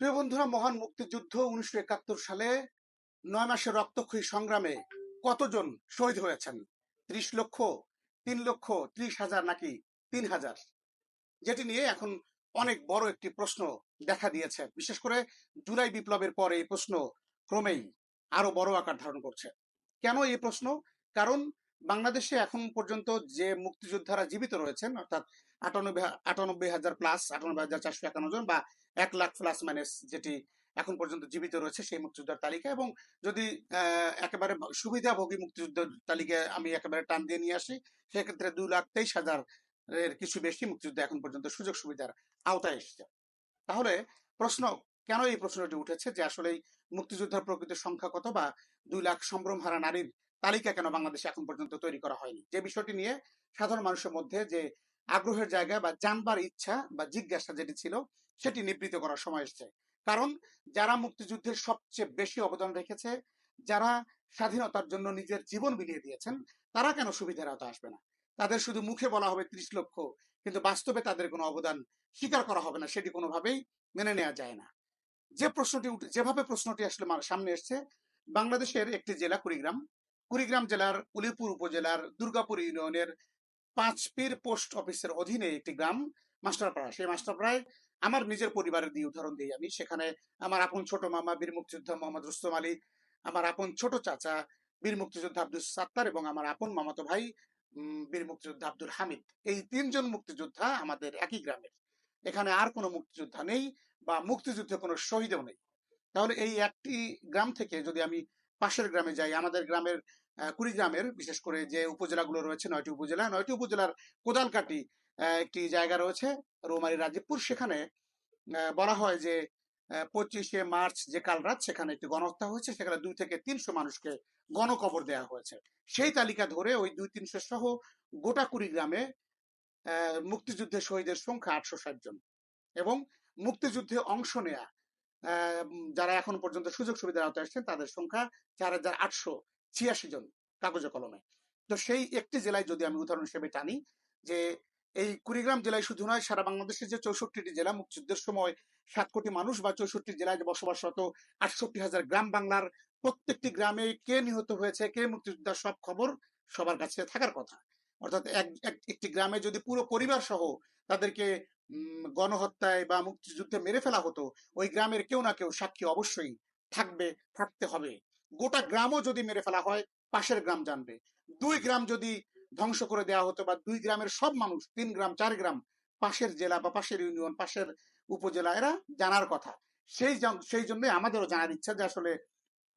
প্রিয় বন্ধুরা, মহান মুক্তিযুদ্ধ উনিশশো একাত্তর সালে নয় মাসের রক্তক্ষয়ী সংগ্রামে কতজন শহীদ হয়েছেন? ত্রিশ লক্ষ, তিন লক্ষ, ত্রিশ হাজার নাকি তিন হাজার? যেটি নিয়ে এখন অনেক বড় একটি প্রশ্ন দেখা দিয়েছে। বিশেষ করে জুলাই বিপ্লবের পর এই প্রশ্ন ক্রমেই আরও বড় আকার ধারণ করছে। কেন এই প্রশ্ন? কারণ বাংলাদেশে এখন পর্যন্ত যে মুক্তিযোদ্ধারা জীবিত রয়েছেন, অর্থাৎ আটানব্বই আটানব্বই হাজার প্লাস আটানব্বই হাজার চারশো একান্ন জন বা এক লাখ প্লাস মাইনাস যেটি এখন পর্যন্ত জীবিত রয়েছে সেই মুক্তিযোদ্ধার তালিকা এবং যদি একেবারে সুবিধাভোগী তালিকায় আমি একেবারে টান দিয়ে নিয়ে আসি, সেক্ষেত্রে দুই লাখ তেইশ হাজার এর কিছু বেশি মুক্তিযোদ্ধা এখন পর্যন্ত সুযোগ সুবিধার আওতায় এসেছে। তাহলে প্রশ্ন, কেন এই প্রশ্নটি উঠেছে যে আসলে মুক্তিযোদ্ধার প্রকৃত সংখ্যা কত বা দুই লাখ সম্ভ্রম হারা নারীর তালিকা কেন বাংলাদেশে এখন পর্যন্ত তৈরি করা হয়নি? যে বিষয়টি নিয়ে সাধারণ মানুষের মধ্যে যে আগ্রহের জায়গা বা জানবার ইচ্ছা বা জিজ্ঞাসা যেটি ছিল, সেটি নিবৃত করার সময় এসেছে। কারণ যারা মুক্তিযুদ্ধের সবচেয়ে বেশি অবদান রেখেছে, যারা স্বাধীনতার জন্য নিজের জীবন বিলিয়ে দিয়েছেন, তারা কেন সুবিধার আওতা আসবে না? তাদের শুধু মুখে বলা হবে ত্রিশ লক্ষ, কিন্তু বাস্তবে তাদের কোনো অবদান স্বীকার করা হবে না, সেটি কোনোভাবেই মেনে নেওয়া যায় না। যে প্রশ্নটি উঠে, যেভাবে প্রশ্নটি আসলে সামনে এসছে, বাংলাদেশের একটি জেলা কুড়িগ্রাম। কুড়িগ্রাম জেলার উলিপুর উপজেলার দুর্গাপুর ইউনিয়নের পাঁচ পীর পোস্ট অফিসের অধীনে একটি গ্রাম মাস্টারপাড়া। সেই মাস্টারপাড়ায় আমার নিজের পরিবারের দিয়ে উদাহরণ দিই আমি। সেখানে আমার আপন ছোট মামা বীর মুক্তিযোদ্ধা মোহাম্মদ রুস্তম আলী, আমার আপন ছোট চাচা বীর মুক্তিযোদ্ধা আব্দুল সাত্তার এবং আমার আপন মামাতো ভাই বীর মুক্তিযোদ্ধা আব্দুল হামিদ। এই তিনজন মুক্তিযোদ্ধা আমাদের একই গ্রামের। এখানে আর কোনো মুক্তিযোদ্ধা নেই বা মুক্তিযুদ্ধে কোনো শহীদও নেই। তাহলে এই একটি গ্রাম থেকে যদি আমি পাশের গ্রামে যাই, আমাদের গ্রামের কুড়িগ্রামের, বিশেষ করে যে উপজেলাগুলো রয়েছে, নয়টি উপজেলা, নয়টি উপজেলার কোদালকাটি একটি জায়গা রয়েছে, রৌমারী রাজীবপুর। সেখানে বলা হয় যে পঁচিশে মার্চ যে কাল রাত, সেখানে একটি গণহত্যা হয়েছে। সেখানে দুই থেকে তিনশো মানুষকে গণকবর দেওয়া হয়েছে। সেই তালিকা ধরে ওই দুই তিনশো সহ গোটা কুড়িগ্রামে মুক্তিযুদ্ধে শহীদের সংখ্যা আটশো ষাট জন। এবং মুক্তিযুদ্ধে অংশ নেয়া যারা এখন পর্যন্ত সুযোগ সুবিধার আওতায় আসছেন, তাদের সংখ্যা চার হাজার আটশো ছিয়াশি জন কাগজে কলমে। তো সেই একটি জেলায় যদি আমি উদাহরণ হিসেবে টানি যে, এই কুড়িগ্রাম জেলায় শুধু নয়, সারা বাংলাদেশের যে চৌষট্টিটি জেলা মুক্তিযুদ্ধের সময় সাত কোটি মানুষ বা চৌষট্টি জেলায় বসবাসরত আটষট্টি হাজার গ্রাম বাংলার প্রত্যেকটি গ্রামে কে নিহত হয়েছে, কে মুক্তিযোদ্ধার সব খবর সবার কাছে থাকার কথা। অর্থাৎ এক, এক- একটি গ্রামে যদি পুরো পরিবার সহ তাদেরকে গণহত্যায় বা মুক্তিযুদ্ধে মেরে ফেলা হতো, ওই গ্রামের কেউ না কেউ সাক্ষী অবশ্যই থাকবে, থাকতে হবে। গোটা গ্রামও যদি মেরে ফেলা হয়, পাশের গ্রাম জানবে। দুই গ্রাম যদি ধ্বংস করে দেওয়া হতো বা দুই গ্রামের সব মানুষ, তিন গ্রাম, চার গ্রাম, পাশের জেলা বা পাশের ইউনিয়ন, পাশের উপজেলা, এরা জানার কথা। সেই সেই জন্য আমাদেরও জানার ইচ্ছা যে আসলে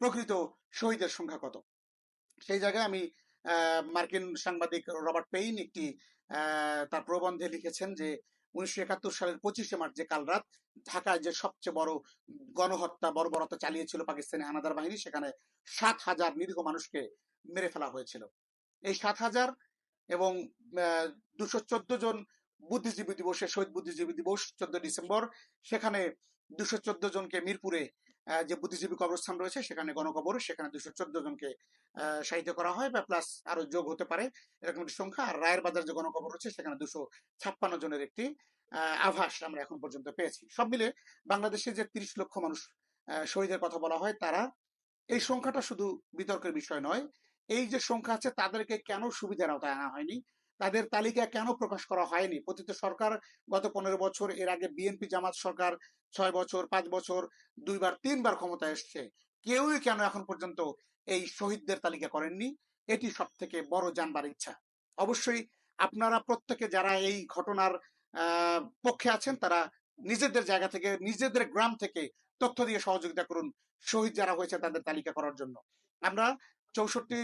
প্রকৃত শহীদের সংখ্যা কত। সেই জায়গায় আমি মার্কিন সাংবাদিক রবার্ট পেইন একটি তার প্রবন্ধে লিখেছেন যে উনিশশো একাত্তর সালের পঁচিশে মার্চ, যে কাল রাত ঢাকায় যে সবচেয়ে বড় গণহত্যা বর্বরতা চালিয়েছিল পাকিস্তানি হানাদার বাহিনী, সেখানে সাত হাজার নিরীহ মানুষকে মেরে ফেলা হয়েছিল। এই সাত হাজার এবং দুশো চোদ্দ জন বুদ্ধিজীবী দিবসে, শহীদ বুদ্ধিজীবী দিবস, চোদ্দ ডিসেম্বর, সেখানে দুশো চোদ্দ জনকে মিরপুরে যে বুদ্ধিজীবী কবরস্থান রয়েছে, সেখানে গণকবর, সেখানে দুশো চোদ্দ জনকে শায়িত করা হয় বা প্লাস আরও যোগ হতে পারে এরকম একটি সংখ্যা। আর রায়ের বাজার যে গণকবর রয়েছে, সেখানে দুশো ছাপ্পান্ন জনের একটি আভাস আমরা এখন পর্যন্ত পেয়েছি। সব মিলে বাংলাদেশে যে তিরিশ লক্ষ মানুষ শহীদের কথা বলা হয়, তারা এই সংখ্যাটা শুধু বিতর্কের বিষয় নয়, এই যে সংখ্যা আছে, তাদেরকে কেন সুবিধার আওতায় আনা হয়নি? তাদের তালিকা কেন প্রকাশ করা হয়নি? পতিত সরকার গত পনেরো বছর, এর আগে বিএনপি, জামাত সরকার ছয় বছর, পাঁচ বছর, দুইবার, তিনবার ক্ষমতায় এসছে। কেউই কেন এখন পর্যন্ত এই শহীদদের তালিকা করেননি? এটি সব থেকে বড় জানবার ইচ্ছা। অবশ্যই আপনারা প্রত্যেকে যারা এই ঘটনার পক্ষে আছেন, তারা নিজেদের জায়গা থেকে, নিজেদের গ্রাম থেকে তথ্য দিয়ে সহযোগিতা করুন শহীদ যারা হয়েছে তাদের তালিকা করার জন্য। আমরা চৌষট্টি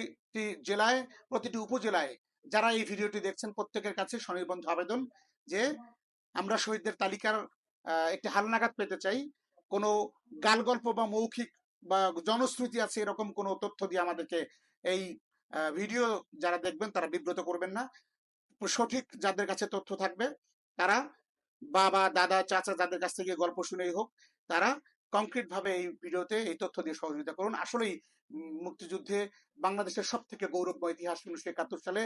জেলায়, প্রতিটি উপজেলায় যারা এই ভিডিওটি দেখছেন, প্রত্যেকের কাছে স্বনির্বন্ধ আবেদন যে আমরা শহীদদের তালিকার একটি হালনাগাদ পেতে চাই। কোনো গাল গল্প বা মৌখিক বা জনশ্রুতি আছে এরকম কোনো তথ্য দিয়ে আমাদেরকে এই ভিডিও যারা দেখবেন তারা বিব্রত করবেন না। সঠিক যাদের কাছে তথ্য থাকবে তারা বাবা, দাদা, চাচা যাদের কাছ থেকে গল্প শুনেই হোক, তারা কংক্রিট ভাবে এই ভিডিওতে এই তথ্য দিয়ে সহযোগিতা করুন। আসলেই মুক্তিযুদ্ধে বাংলাদেশের সব থেকে গৌরবময় ইতিহাস উনিশশো একাত্তর সালে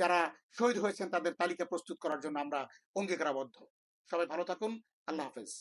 যারা শহীদ হয়েছেন তাদের তালিকা প্রস্তুত করার জন্য আমরা অঙ্গীকারাবদ্ধ। সবাই ভালো থাকুন। আল্লাহ হাফেজ।